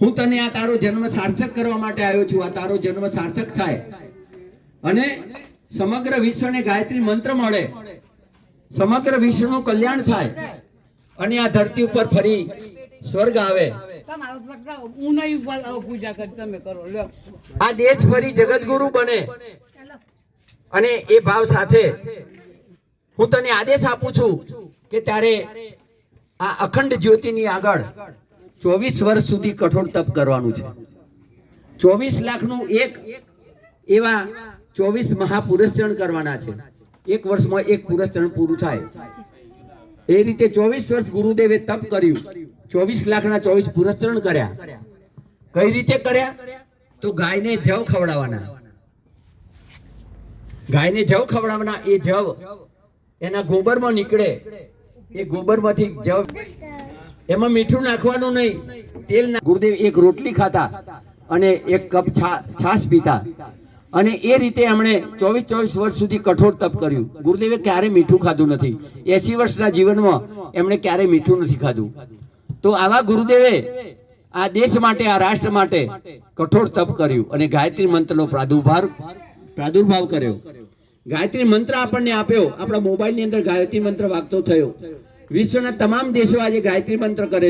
હું તને આ તારો જન્મ સાર્થક કરવા માટે આવ્યો છું આ તારો જન્મ સાર્થક થાય. અને સમગ્ર વિશ્વને ગાયત્રી મંત્ર મળે. સમગ્ર વિશ્વનું કલ્યાણ થાય. અને આ ધરતી ઉપર ફરી સ્વર્ગ આવે. આ દેશ ફરી જગતગુરુ બને. અને એ ભાવ સાથે હું તને આદેશ આપું છું કે તારે આ અખંડ જ્યોતિની આગળ ચોવીસ વર્ષ સુધી કઠોર તપ કરવાનું છે. ચોવીસ લાખનું એક એવા ચોવીસ મહાપુરસ્ચરણ કરવાના છે. એક વર્ષમાં એક પુરસ્ચરણ પૂરું થાય. એ રીતે ચોવીસ વર્ષ ગુરુદેવે તપ કર્યું. ચોવીસ લાખના ચોવીસ પુરસ્ચરણ કર્યા. કઈ રીતે કર્યા? તો ગાયને જવ ખવડાવવાના. ગાયને જવ ખવડાવવાના. એ જવ એના ગોબરમાં નીકળે. એ ગોબરમાંથી જવ એમાં મીઠું નાખવાનું નહીં, તેલ ગુરુદેવ એક રોટલી ખાતા અને એક કપ છાશ પીતા. અને એ રીતે એમણે ચોવીસ ચોવીસ વર્ષ સુધી કઠોર તપ કર્યું. ગુરુદેવે ક્યારે મીઠું ખાધું નથી. એસી વર્ષના જીવનમાં એમણે ક્યારે મીઠું નથી ખાધું. તો આવા ગુરુદેવે આ દેશ માટે, આ રાષ્ટ્ર માટે કઠોર તપ કર્યું અને ગાયત્રી મંત્રનો પ્રાદુર્ભાવ પ્રાદુર્ભાવ કર્યો. ગાયત્રી મંત્ર આપણને આપ્યો. આપણા મોબાઈલની અંદર ગાયત્રી મંત્ર વાગતો થયો. વિશ્વના તમામ દેશો આજે ગાયત્રી મંત્ર કરે